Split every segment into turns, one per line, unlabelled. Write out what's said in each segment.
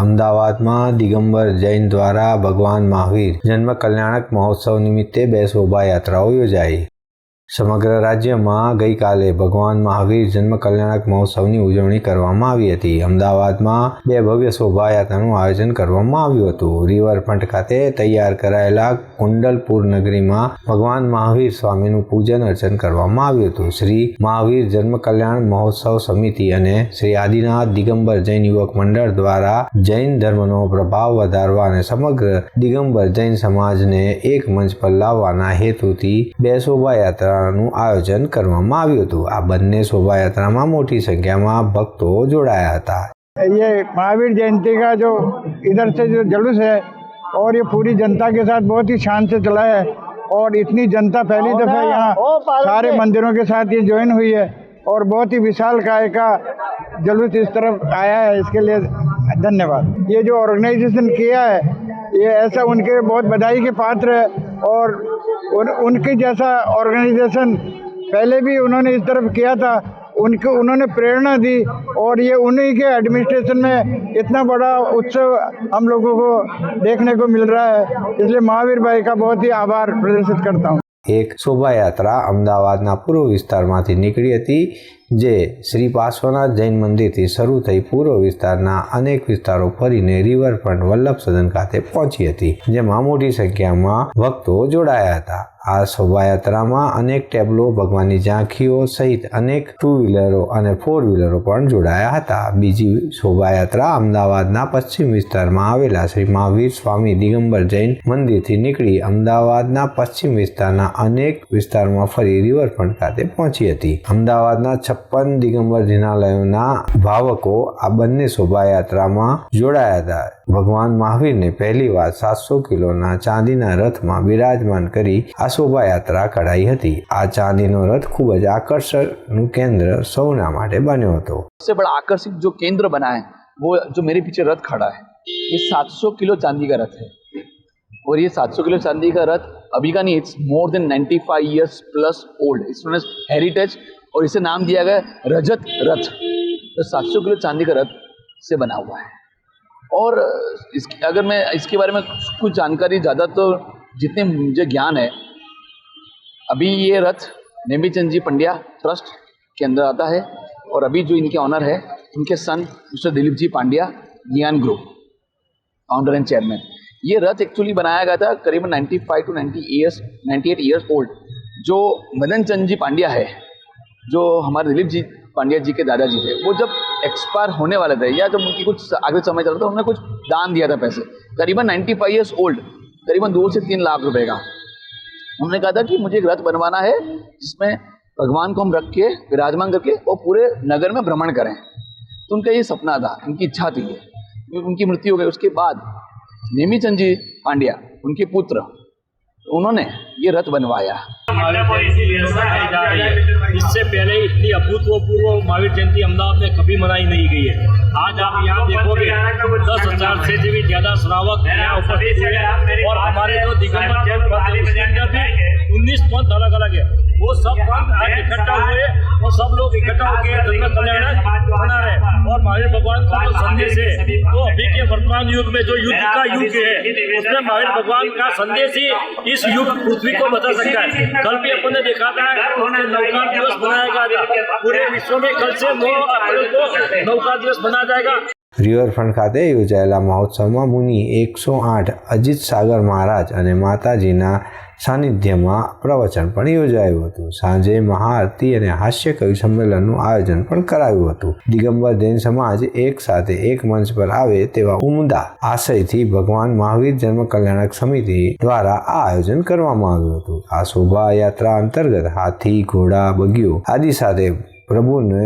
અમદાવાદમાં દિગંબર જૈન દ્વારા ભગવાન મહાવીર જન્મ કલ્યાણક મહોત્સવ નિમિત્તે બે શોભાયાત્રાઓ યોજાઈ. સમગ્ર રાજ્યમાં ગઈકાલે ભગવાન મહાવીર જન્મ કલ્યાણક મહોત્સવની ઉજવણી કરવામાં આવી હતી. અમદાવાદમાં બે ભવ્ય શોભાયાત્રાનું આયોજન કરવામાં આવ્યું હતું. રિવરફ્રન્ટ ખાતે તૈયાર કરાયેલા કુંડલપુર નગરીમાં ભગવાન મહાવીર સ્વામીનું પૂજન અર્ચન કરવામાં આવ્યું હતું. શ્રી મહાવીર જન્મ કલ્યાણ મહોત્સવ સમિતિ અને શ્રી આદિનાથ દિગંબર જૈન યુવક મંડળ દ્વારા જૈન ધર્મનો પ્રભાવ વધારવા અને સમગ્ર દિગંબર જૈન સમાજને એક મંચ પર લાવવાના હેતુથી બે શોભાયાત્રાનું આયોજન કરવામાં આવ્યું હતું આ બંને શોભાયાત્રામાં મોટી સંખ્યામાં ભક્તો જોડાયા હતા
ये महावीर जयंती का जो इधर से जो जुलूस है और ये पूरी जनता के साथ बहुत ही शान से चला है और इतनी जनता पहली दफा यहाँ सारे मंदिरों के साथ ये ज्वाइन हुई है और बहुत ही विशाल काय का जुलूस इस तरफ आया है इसके लिए धन्यवाद ये जो ऑर्गेनाइजेशन किया है ये ऐसा उनके बहुत बधाई के पात्र है और उन, उनके जैसा ऑर्गेनाइजेशन पहले भी उन्होंने इस तरफ़ किया था उनको उन्होंने प्रेरणा दी और ये उन्हीं के एडमिनिस्ट्रेशन में इतना बड़ा उत्सव हम लोगों को देखने को मिल रहा है। इसलिए महावीर भाई का बहुत ही आभार प्रदर्शित करता हूँ।
એક શોભાયાત્રા અમદાવાદના પૂર્વ વિસ્તારમાંથી નીકળી હતી, જે શ્રી પાર્શ્વનાથ જૈન મંદિરથી શરૂ થઈ પૂર્વ વિસ્તારના અનેક વિસ્તારો ફરીને રિવરફ્રન્ટ વલ્લભ સદન ખાતે પહોંચી હતી, જેમાં મોટી સંખ્યામાં ભક્તો જોડાયા હતા. આ શોભાયાત્રામાં અનેક ટેબલો, ભગવાનની ઝાંખીઓ સહિત અનેક ટુ વ્હીલરો અને ફોર વ્હીલરો પણ જોડાયા હતા. બીજી શોભાયાત્રા અમદાવાદના પશ્ચિમ વિસ્તારમાં આવેલા શ્રી મહાવીર સ્વામી દિગંબર જૈન મંદિરથી નીકળી અમદાવાદના પશ્ચિમ વિસ્તારના અનેક વિસ્તારમાં ફરી રિવરફ્રન્ટ ખાતે પહોંચી હતી. અમદાવાદના છપ્પન દિગંબર જિનાલયોના ભાવકો આ બંને શોભાયાત્રામાં જોડાયા હતા. ભગવાન મહાવીરને પહેલીવાર સાતસો કિલોના ચાંદીના રથમાં બિરાજમાન કરી આ શોભાયાત્રા કઢાઈ હતી આ ચાંદીનો રથ ખૂબ જ આકર્ષણનું કેન્દ્ર સૌના માટે બન્યો હતો
सबसे बड़ा आकर्षक जो केंद्र बना है वो जो मेरे पीछे रथ खड़ा है ये 700 किलो चांदी का रथ है और ये 700 किलो चांदी का रथ अभी का नहीं it's more than 95 years plus old it's known as heritage और इसे नाम दिया गया है रजत रथ तो 700 किलो चांदी का रथ से बना हुआ है और इसकी अगर मैं इसके बारे में कुछ जानकारी ज़्यादा तो जितने मुझे ज्ञान है अभी ये रथ नेमीचंद जी पंड्या ट्रस्ट के अंदर आता है और अभी जो इनके ऑनर है उनके son mister Dilip ji Pandya Gyan group founder and chairman ये रथ एक्चुअली बनाया गया था करीबन 95 टू 90 ईयर्स 98 ईयर्स ओल्ड जो मदन चंद जी पांड्या है, जो हमारे दिलीप जी पांड्या जी के दादाजी थे, वो जब एक्सपायर होने वाले थे या जब उनकी कुछ आगे समय चल रहा था, उन्होंने कुछ दान दिया था पैसे। करीबन 95 ईयर्स ओल्ड करीबन दो से तीन लाख रुपए का। उन्होंने कहा था कि मुझे एक रथ बनवाना है, जिसमें भगवान को हम रख के, विराजमान करके वो पूरे नगर में भ्रमण करें। तो उनका ये सपना था, उनकी इच्छा थी ये। उनकी मृत्यु हो गई, उसके बाद नेमीचंद जी पांड्या, उनके पुत्र, उन्होंने ये रथ बनवाया।
इससे पहले इतनी अभूतपूर्व महावीर जयंती अहमदाबाद में कभी मनाई नहीं गई है। आज आप यहाँ देखोगे, दस हज़ार से भी ज़्यादा श्रावक और इकट्ठा हुए और सब लोग इकट्ठा होकर जन्म कल्याण मना रहे और महावीर भगवान का जो संदेश है तो अभी के वर्तमान युग में जो युद्ध का युग है, उसमें महावीर भगवान का संदेश ही इस युग पृथ्वी को बचा सकता है। कल भी अपन ने देखा था नौका दिवस मनाया गया पूरे विश्व में कल से नौ अप्रैल को नौका दिवस मनाया जाएगा।
રિવરફ્રન્ટ ખાતે યોજાયેલા મહોત્સવમાં મુનિ એકસો આઠ અજીત સાગર મહારાજ અને માતાજીના સાનિધ્યમાં પ્રવચન પણ યોજાયું હતું. સાંજે મહાઆરતી અને હાસ્ય કવિ સંમેલનનું આયોજન પણ કરાયું હતું. દિગંબર જૈન સમાજ એક સાથે એક મંચ પર આવે તેવા ઉમદા આશયથી ભગવાન મહાવીર જન્મ કલ્યાણક સમિતિ દ્વારા આ આયોજન કરવામાં આવ્યું હતું. આ શોભાયાત્રા અંતર્ગત હાથી, ઘોડા, બગીઓ આદિ સાથે પ્રભુને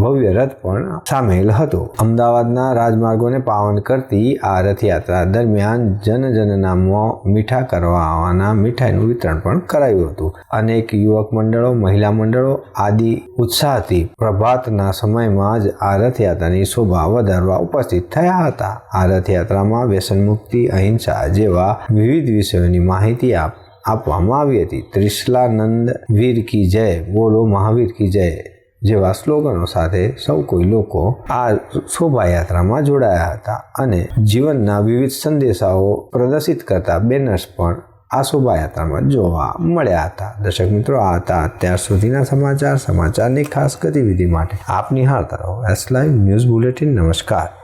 ભવ્ય રથ પણ સામેલ હતો. અમદાવાદના રાજમાર્ગોને પાવન કરતી આ રથયાત્રા દરમિયાન જનજનના મીઠા કરવા કરવાના મીઠાઈનું વિતરણ પણ કરાયું હતું. અનેક યુવક મંડળો, મહિલા મંડળો આદિ ઉત્સાહથી પ્રભાતના સમયમાં જ આ રથયાત્રાની શોભા વધારવા ઉપસ્થિત થયા હતા. આ રથયાત્રામાં વ્યસન મુક્તિ, અહિંસા જેવા વિવિધ વિષયોની માહિતી આપ આપવામાં આવી હતી. ત્રિશલાનંદ વીર કી જય, બોલો મહાવીર કી જય. જેવા સ્લોગનો સાથે સૌ કોઈ લોકો આ શોભાયાત્રામાં જોડાયા હતા અને જીવનના વિવિધ સંદેશાઓ પ્રદર્શિત કરતા બેનર્સ પણ આ શોભાયાત્રામાં જોવા મળ્યા હતા. દર્શક મિત્રો, આ હતા અત્યાર સુધીના સમાચાર. સમાચારની ખાસ ગતિવિધિ માટે આપ નિહાળતા રહો. એસ લાઈવ ન્યૂઝ બુલેટિન નમસ્કાર.